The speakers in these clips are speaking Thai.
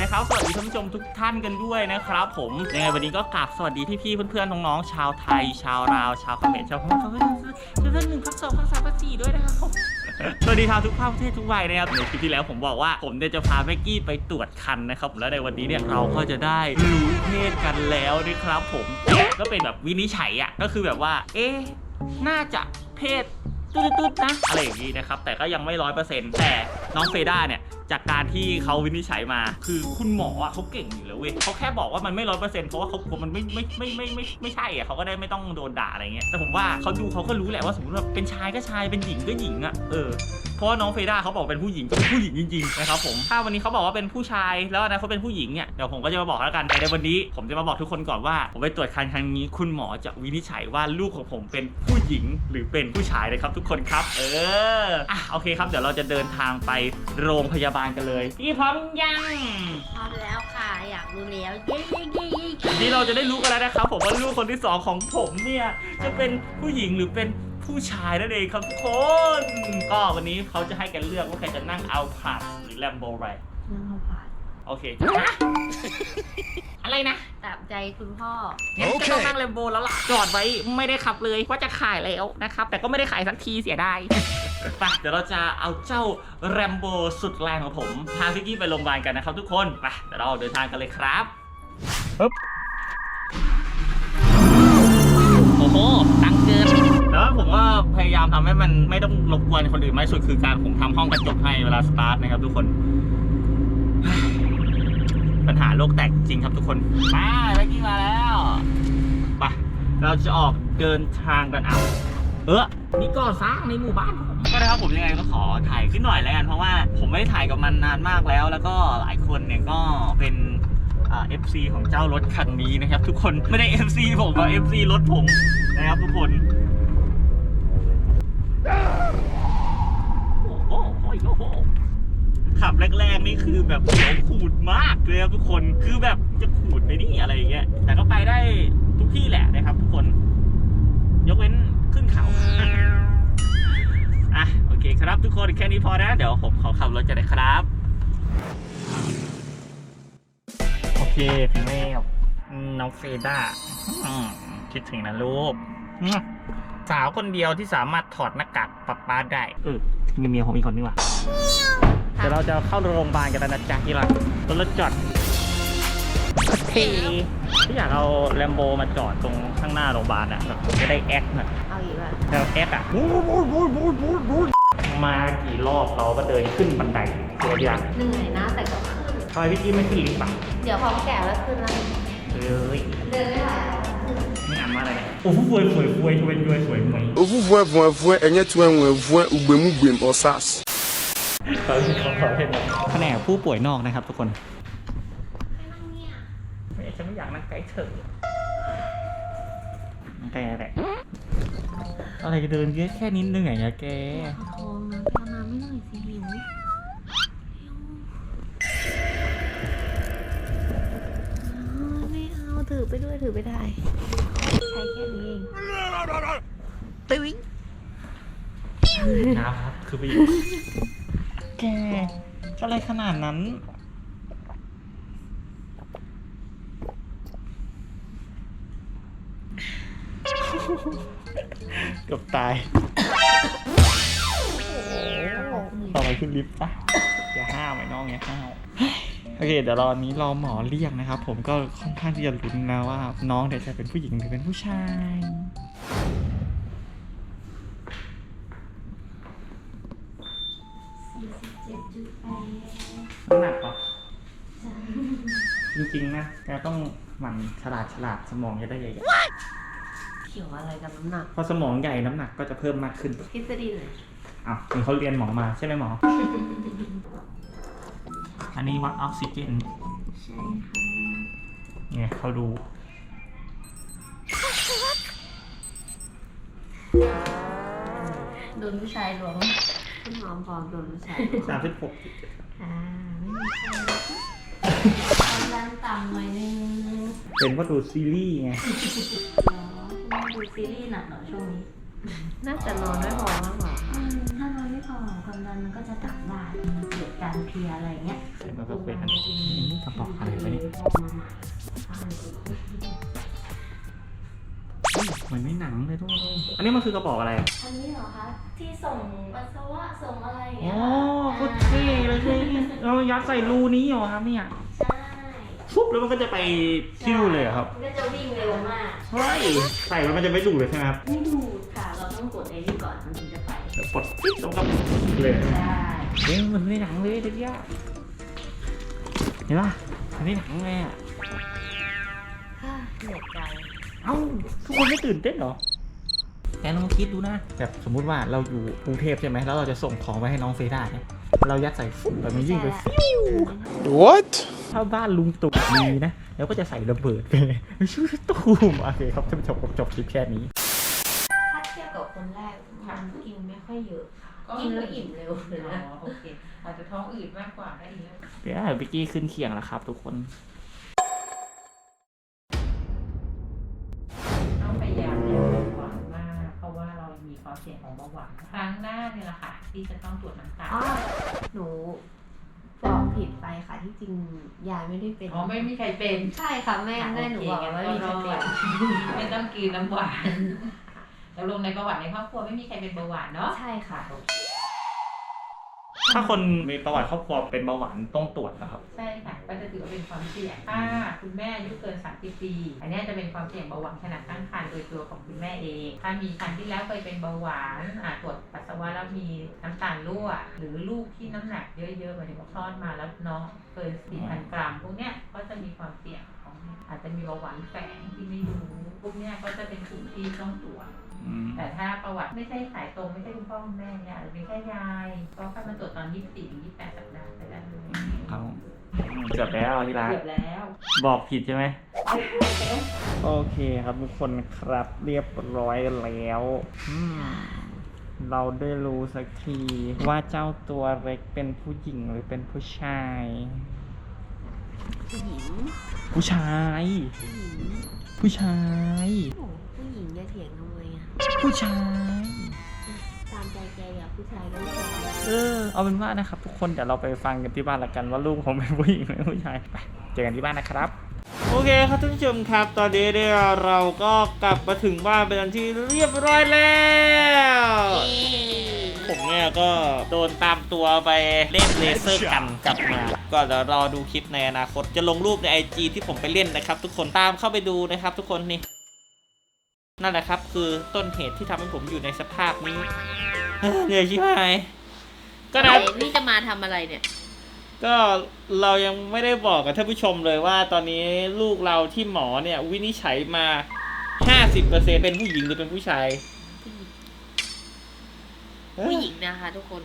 นะครับสวัสดีท่านผู้ชมทุกท่านกันด้วยนะครับ ผมยังไงวันนี้ก็กราบสวัสดีพี่ๆเพื่อนๆน้องๆชาวไทย ชาวลาว ชาวเขมรชาวพม่าชาวเพื่อนหนึ่งพักสองพักสามพักสี่ด้วยนะครับสวัสดีชาวทุกภาคประเทศทุกวัยนะครับในคลิปที่แล้วผมบอกว่าผมเนี่ยจะพาแม็กกี้ไปตรวจคันนะครับแล้วในวันนี้เนี่ยเราก็จะได้รู้เพศกันแล้วนะครับ ผมก็เป็นแบบวินิจฉัยอะก็คือแบบว่า เอ๊ะน่าจะเพศตุ๊ดๆนะอะไรอย่างนี้นะครับแต่ก็ยังไม่ร้อยเปอร์เซ็นต์แต่น้องเฟด้าเนี่ย จากการที่เขาวินิจฉัยมา คือคุณหมออะเขาเก่งอยู่แล้วเว้ยเขาแค่บอกว่ามันไม่ร้อยเปอร์เซ็นต์เพราะว่าเขากลัวมันไม่ไม่ไม่ไม่ไม่ไม่ใช่อะเขาก็ได้ไม่ต้องโดนด่าอะไรเงี้ยแต่ผมว่าเขาดูเขาก็รู้แหละว่าสมมติว่าเป็นชายก็ชายเป็นหญิงก็หญิงอะเออเพราะว่าน้องเฟด้าเขาบอกเป็นผู้หญิงก็เป็นผู้หญิงจริงๆนะครับผมถ้าวันนี้เขาบอกว่าเป็นผู้ชายแล้วอนะเขาเป็นผู้หญิงเนี่ยเดี๋ยวผมก็จะมาบอกแล้วกันแต่ในวันนี้ ผมจะมาบอกทุกคนก่อนว่าผมไปตรวจคันครั้งนี้คุณหมอจะวินิจฉัยว่าลูกของผมเป็นผู้หญิงหรือเป็นผู้ชายนะครับ ทุกคนครับ เอออะโอเคครับเดี๋ยวเราจะเดินทางไปโรงพยาบาลกันเลย พี่พร้อมยัง พร้อมแล้วค่ะ อยากรู้แล้วเย้เย้เย้เย้วันนี้เราจะได้รู้กันแล้วนะครับผมว่าลูกคนที่สองของผมเนี่ยจะเป็นผู้หญิงหรือเป็นผู้ชายนั่นเองครับทุกคน ก็วันนี้เขาจะให้กันเลือกว่าใครจะนั่งเอาผาดหรือแลมโบไร นั่งเอาผ่าน โอเคอะไรนะตามใจคุณพ่องั้นก็ต้องนั่งแลมโบแล้วล่ะจอดไว้ไม่ได้ขับเลยว่าจะขายแล้วนะครับ แต่ก็ไม่ได้ขายสักทีเสียดายไปเดี๋ยวเราจะเอาเจ้าแรมโบสุดแรงของผม พาพิกกี้ไปโรงพยาบาลกันนะครับทุกคนไปเดี๋ยวเราเดินทางกันเลยครับปึ๊บโอ้โหตังเกินแต่ว่าผมก็พยายามทำให้มันไม่ต้องรบกวนคนอื่นมากที่สุดคือการผมทำห้องกระจกให้เวลาสตาร์ทนะครับทุกคน ปัญหาโลกแตกจริงครับทุกคนมาเมื่อกี้มาแล้วไปเราจะออกเดินทางกันเอาเออนี่ก่อสร้างในหมู่บ้านผมก็นะครับผมยังไงก็ขอถ่ายขึ้นหน่อยแล้วกันเพราะว่าผมไม่ได้ถ่ายกับมันนานมากแล้ว แล้วก็หลายคนเนี่ยก็เป็นอ่า FC ของเจ้ารถคันนี้นะครับ ทุกคนไม่ได้ FC ผมอะ FC รถผมนะครับทุกคน เลยครับทุกคนคือแบบจะขูดไปนี่อะไรอย่างเงี้ยแต่ก็ไปได้ทุกที่แหละนะครับ ทุกคน ยกเว้นขึ้นเขาอะโอเคครับทุกคนแค่นี้พอนะ เดี๋ยวผมขอขับรถจะได้ครับ โอเคถึงแล้วน้องเฟด้าคิดถึงนะลูกสาวคนเดียวที่สามารถถอดหน้ากากป๊าป้าได้ เออมีเมียผมอีกคนนี่หว่าเดี๋ยวเราจะเข้าโรงพยาบาลกันแล้วนะจ๊ะที่รักรถรถจอดโอเคที่อยากเอาแลมโบมาจอดตรงข้างหน้าโรงพยาบาลอะแบบจะได้แอคหน่อยเอาอีกแล้วแล้วแอคอะบูดบูดบูดบูดบูดบูดมากี่รอบเราก็เดินขึ้นบันไดเสียอย่างเหนื่อยนะแต่ก็ขึ้นทำไมพี่กี้ไม่ขึ้นลิฟต์อะเดี๋ยวพอแก่แล้วขึ้นแล้วเอ้ยเดินไม่ไหวนี่อ่านว่าอะไรเนี่ยโอ้โหฟวยฟวยฟวยฟวยฟวยฟวยฟวย ovuvu ɛvɔ ɛvɔ ɛnyɛ tu ɛwɔ ɛvɔ ugbemu gbem ɔsas. เขาเขาเขาเห็นไหมแผนกผู้ป่วยนอกนะครับทุกคนให้นั่งเนี่ยไม่ฉันไม่อยากนั่งใกล้เธอนั่งใกล้แหละ อะไรจะเดินแค่แค่นิดนึงไงอะแกขอท้องนะไปเอาน้ำไม่หน่อยสิหิวไม่เอาถือไปด้วยถือไปได้ ใช้แค่นี้เองตึ้งนะครับ คือไปอยู่ แกอะไรขนาดนั้น เกือบตายต่อไปขึ้นลิฟต์ปะอย่าห้ามไอ้น้องอย่าห้าวโอเค เดี๋ยวรอนี้รอหมอเรียกนะครับ ผมก็ค่อนข้างที่จะลุ้นนะว่า น้องเดี๋ยวจะเป็นผู้หญิงหรือเป็นผู้ชาย น้ำหนักเหรอจริงๆนะแกต้องหมั่นฉลาดฉลาดสมองจะได้ใหญ่เกี่ยวอะไรกับน้ำหนัก ๆพอสมองใหญ่น้ำหนักก็จะเพิ่มมากขึ้นทฤษฎีไหนอ้าวนี่เขาเรียนหมอมาใช่ไหมหมอ อันนี้วัดออกซิเจนใช่ค่ะเนี่ยเขาดู โดนผู้ชายหลวงคุณหอมพร้อมโดนผู้ชายสามสิบหกค่ะไม่มีใครความดันต่ำหน่อยนึงเป็นว่าะดูซีรีส์ไงอ๋อคุณดูซีรีส์หนักเหรอช่วงนี้น่าจะนอนไม่พอมากกว่าถ้านอนไม่พอความดันมันก็จะต่ำได้เกิดการเพลียอะไรเงี้ยเห็นว่าก็เป็นอันนี้ทเหมือนในหนังเลยทุกคนอันนี้มันคือกระบอกอะไรอะอันนี้เหรอคะที่ส่งปัสสาวะส่งอะไรอย่างอ๋เงี้อยโคตรเท่เลยใช่ไหมเรายัดใส่รูนี้เหรอครับเนี่ยใช่ฟุบแล้วมันก็จะไปคิ้วเลยเหรอครับมันก็จะวิ่งเร็วมาก เฮ้ยใส่แล้วมันจะไม่ดูดเลยใช่ไหมครับไม่ดูดค่ะ เราต้องกดไอ้นี่ก่อนมันถึงจะไปเดี๋ยวกดปิ๊บแล้วก็เลยใช่เฮ้ยมันในหนังเลยเด็กยากเห็นป่ะมันในหนังเลยอะฮ่าเหนื่อยใจ เอ้าทุกคนไม่ตื่นเต้นเหรอแต่ลองคิดดูนะแบบสมมุติว่าเราอยู่กรุงเทพใช่ไหมแล้วเราจะส่งของไปให้น้องเฟด้าเนี่ยเรายัดใส่ฟุบแบบมันยิ่งไปฟิว What? ถ้าบ้านลุงตู่มีนะ แล้วก็จะใส่ระเบิดไปเลยชื่อตูมโอเคครับท่านผู้ชมผมจบคลิปแค่นี้ถ้าเทียบกับคนแรกมันกินไม่ค่อยเยอะค่ะก็กินแล้วอิ่มเร็วเลยอ๋นะอโอเคอาจจะท้องอืดมากกว่าได้อีกแล้วเดี๋ยวบิกกี้ขึ้นเคียงแล้วครับ ทุกคน เรามีความเสี่ยงของเบาหวานครั้งหน้าเนี่ยแหละค่ะที่จะต้องตรวจน้ำตาลอ๋อหนูบอกผิดไปค่ะที่จริงยายไม่ได้เป็นอ๋อไม่มีใครเป็นใช่ค่ะแม่แม่หนูบอกว่าไม่มีใครเป็นไม่ต้องกินน้ำหวานแล้วลงในประวัติในครอบครัวไม่มีใครเป็นเบาหวานเนาะใช่ค่ะ ถ้าคนมีประวัติครอบครัวเป็นเบาหวานต้องตรวจนะครับ ใช่ค่ะก็จะถือว่าเป็นความเสี่ยงถ้าคุณแม่อายุเกิน 30 ปี อันนี้จะเป็นความเสี่ยงเบาหวานขนาดตั้งครรภ์โดยตัวของคุณแม่เอง ถ้ามีครรภ์ที่แล้วเคยเป็นเบาหวานอาตรวจปัสสาวะแล้วมีน้ำตาลรั่ว หรือลูกที่น้ำหนักเยอะๆหมายถึงว่าคลอดมาแล้วน้องเกิน 4,000 กรัมพวกเนี้ยก็จะมีความเสี่ยงของ อาจจะมีเบาหวานแฝงที่ไม่รู้พวกเนี้ยก็จะเป็นกลุ่มที่ต้องตรวจอืมแต่ถ้าประวัติไม่ใช่สายตรงไม่ใช่คุณพ่อคุณแม่เนี่ยอาจจะเป็นแค่ยายก็ค่อยมาตรวจตอน24ถึง28สัปดาห์ไปได้เลยเอาเกือบแล้วที่รักเกือบแล้ว บอกผิดใช่ไหมโอเคครับทุกคนครับเรียบร้อยแล้วอืมเราได้รู้สักทีว่าเจ้าตัวเล็กเป็นผู้หญิงหรือเป็นผู้ชาย ผู้หญิงผู้ชาย ผู้หญิงผู้ชาย โอ้ผู้หญิงจะเถียงทำไมอะผู้ชาย ตามใจแกอยากผู้ชายก็ผู้ชายเออ เอาเป็นว่านะครับ ทุกคนเดี๋ยวเราไปฟังกันที่บ้านละกันว่าลูกผมเป็นผู้หญิงหรือผู้ชายไปเจอกันที่บ้านนะครับ โอเคครับท่านผู้ชมครับ ตอนนี้เนี่ยเราก็กลับมาถึงบ้านเป็นที่เรียบร้อยแล้ว ผมเนี่ยก็โดนตามตัวไปเล่นเลเซอร์กันกลับมา ก็เดี๋ยวรอดูคลิปในอนาคต จะลงรูปใน IG ที่ผมไปเล่นนะครับ ทุกคนตามเข้าไปดูนะครับทุกคนนี่นั่นแหละครับ คือต้นเหตุที่ทำให้ผมอยู่ในสภาพนี้เฮ้ยเหนื่อยชิบหายก็นะนี่จะมาทำอะไรเนี่ย ก็เรายังไม่ได้บอกกับท่านผู้ชมเลยว่า ตอนนี้ลูกเราที่หมอเนี่ย วินิจฉัยมา 50%เป็นผู้หญิงหรือเป็นผู้ชายเอ้ยผู้หญิงนะคะทุกคน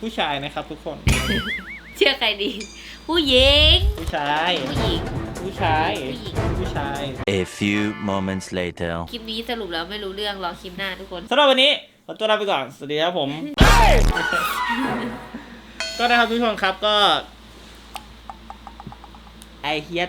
ผู้ชายนะครับทุกคน เชื่อใครดี ผู้หญิง ผู้ชาย ผู้หญิง ผู้ชาย ผู้หญิง ผู้ชาย A few moments later. คลิปนี้สรุปแล้วไม่รู้เรื่องรอคลิปหน้าทุกคนสำหรับวันนี้ขอตัวลาไปก่อน สวัสดีครับผม ก็นะครับทุกคนครับก็ ไอเฮีย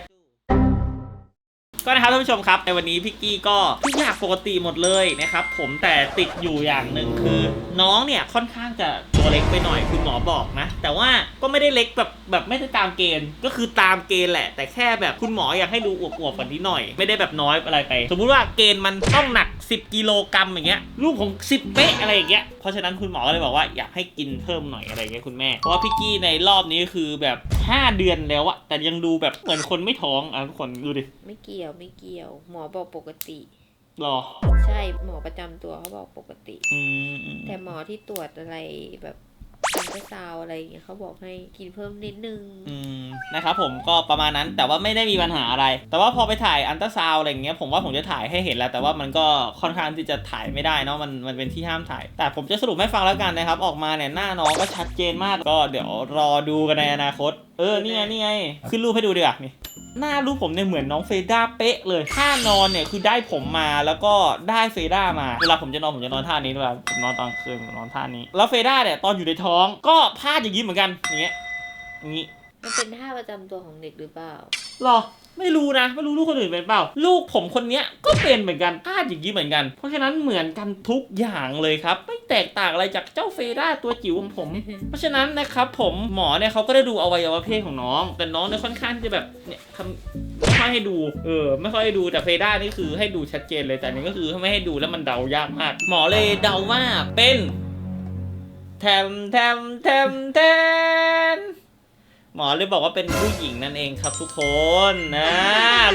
ก็นะครับท่านผู้ชมครับในวันนี้พี่กี้ก็ทุกอย่างปกติหมดเลยนะครับผมแต่ติดอยู่อย่างหนึ่งคือ น้องเนี่ยค่อนข้างจะตัวเล็กไปหน่อยคุณหมอบอกนะ แต่ว่าก็ไม่ได้เล็กแบบแบบไม่ได้ตามเกณฑ์ ก็คือตามเกณฑ์แหละ แต่แค่แบบคุณหมออยากให้ดูอวบๆกว่านี้หน่อย ไม่ได้แบบน้อยอะไรไป สมมุติว่าเกณฑ์มันต้องหนัก 10 กิโลกรัมอย่างเงี้ยลูกผม10เป๊ะอะไรอย่างเงี้ยเพราะฉะนั้นคุณหมอก็เลยบอกว่าอยากให้กินเพิ่มหน่อยอะไรอย่างเงี้ยคุณแม่เพราะว่าพี่กี้ในรอบนี้คือแบบ 5เดือนแล้วอะแต่ยังดูแบบเหมือนคนไม่ท้องอะทุกคนดูดิไม่เกี่ยวไม่เกี่ยว หมอบอกปกติ รอ ใช่หมอประจำตัวเขาบอกปกติ อืมอืมแต่หมอที่ตรวจอะไรแบบอันตราซาวด์อะไรอย่างเงี้ยเขาบอกให้กินเพิ่มนิดนึง อืมนะครับผมก็ประมาณนั้นแต่ว่าไม่ได้มีปัญหาอะไร แต่ว่าพอไปถ่ายอันตราซาวด์อะไรอย่างเงี้ยผมว่าผมจะถ่ายให้เห็นแล้ว แต่ว่ามันก็ค่อนข้างที่จะถ่ายไม่ได้เนาะมันมันเป็นที่ห้ามถ่าย แต่ผมจะสรุปให้ฟังแล้วกันนะครับ ออกมาเนี่ยหน้าน้องก็ชัดเจนมากก็เดี๋ยวรอดูกันในอนาคต เออ นี่ไง นี่ไง ขึ้นรูปให้ดูดีกว่านี่ หน้ารูปผมเนี่ยเหมือนน้องเฟด้าเป๊ะเลย ท่านอนเนี่ยคือได้ผมมาแล้วก็ได้เฟด้ามา เวลาผมจะนอนผมจะนอนท่านี้ด้วยผมนอนตอนคืนผมนอนท่านี้ แล้วเฟด้าเนี่ยตอนอยู่ในท้องก็พาดอย่างนี้เหมือนกันอย่างเงี้ยอย่างนี้ มันเป็นท่าประจำตัวของเด็กหรือเปล่า หรอ ไม่รู้นะ ไม่รู้ลูกคนอื่นเป็นเปล่า ลูกผมคนเนี้ยก็เป็นเหมือนกันพลาดอย่างนี้เหมือนกัน เพราะฉะนั้นเหมือนกันทุกอย่างเลยครับ ไม่แตกต่างอะไรจากเจ้าเฟด้าตัวจิ๋วของผม เพราะฉะนั้นนะครับผมหมอเนี่ยเขาก็ได้ดูอวัยวะเพศของน้อง แต่น้องเนี่ยค่อนข้างจะแบบเนี่ยทำไม่ค่อยให้ดู เออ ไม่ค่อยให้ดู แต่เฟด้านี่คือให้ดูชัดเจนเลย แต่นนี้ก็คือไม่ให้ดูแล้วมันเดายากมาก หมอเลยเดาว่าเป็นแทมแทมแทมแทม หมอเลยบอกว่าเป็นผู้หญิงนั่นเองครับทุกคนนะ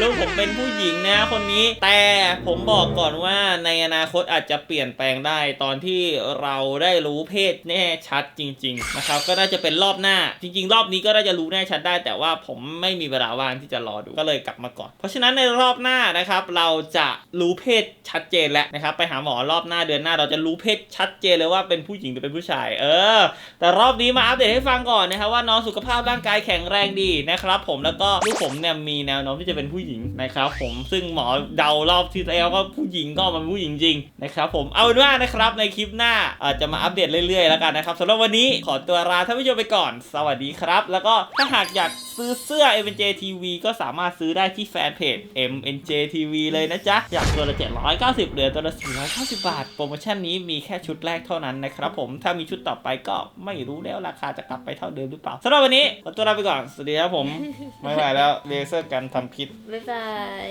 ลูกผมเป็นผู้หญิงนะคนนี้ แต่ผมบอกก่อนว่าในอนาคตอาจจะเปลี่ยนแปลงได้ตอนที่เราได้รู้เพศแน่ชัดจริง ๆ นะครับ ก็น่าจะเป็นรอบหน้า จริง ๆ รอบนี้ก็น่าจะรู้แน่ชัดได้ แต่ว่าผมไม่มีเวลาว่างที่จะรอดูก็เลยกลับมาก่อน เพราะฉะนั้นในรอบหน้านะครับ เราจะรู้เพศชัดเจนแล้วนะครับ ไปหาหมอรอบหน้าเดือนหน้า เราจะรู้เพศชัดเจนเลยว่าเป็นผู้หญิงหรือเป็นผู้ชาย เออ แต่รอบนี้มาอัปเดตให้ฟังก่อนนะครับว่าน้องสุขภาพร่างกายแข็งแรงดีนะครับผมแล้วก็ลูกผมเนี่ยมีแนวโน้มที่จะเป็นผู้หญิงนะครับผมซึ่งหมอเดารอบที่แล้วก็ผู้หญิงก็มาเป็นผู้หญิงจริงนะครับผมเอาเป็นว่านะครับในคลิปหน้าอาจจะมาอัปเดตเรื่อยๆแล้วกันนะครับสำหรับวันนี้ขอตัวลาท่านผู้ชมไปก่อน สวัสดีครับ แล้วก็ถ้าหากอยากซื้อเสื้อ MNJ TV ก็สามารถซื้อได้ที่แฟนเพจ MNJ TV เลยนะจ๊ะอยากตัวละ 790 เหลือตัวละ 490 บาท โปรโมชั่นนี้มีแค่ชุดแรกเท่านั้นนะครับผม ถ้ามีชุดต่อไปก็ไม่รู้แล้วราคาจะกลับไปเท่าเดิมหรือเปล่าสำหรับวันนี้ตัวลาไปก่อน สวัสดีครับผม ไม่ไหวแล้วเลเซอร์กันทำพิษบ๊ายบาย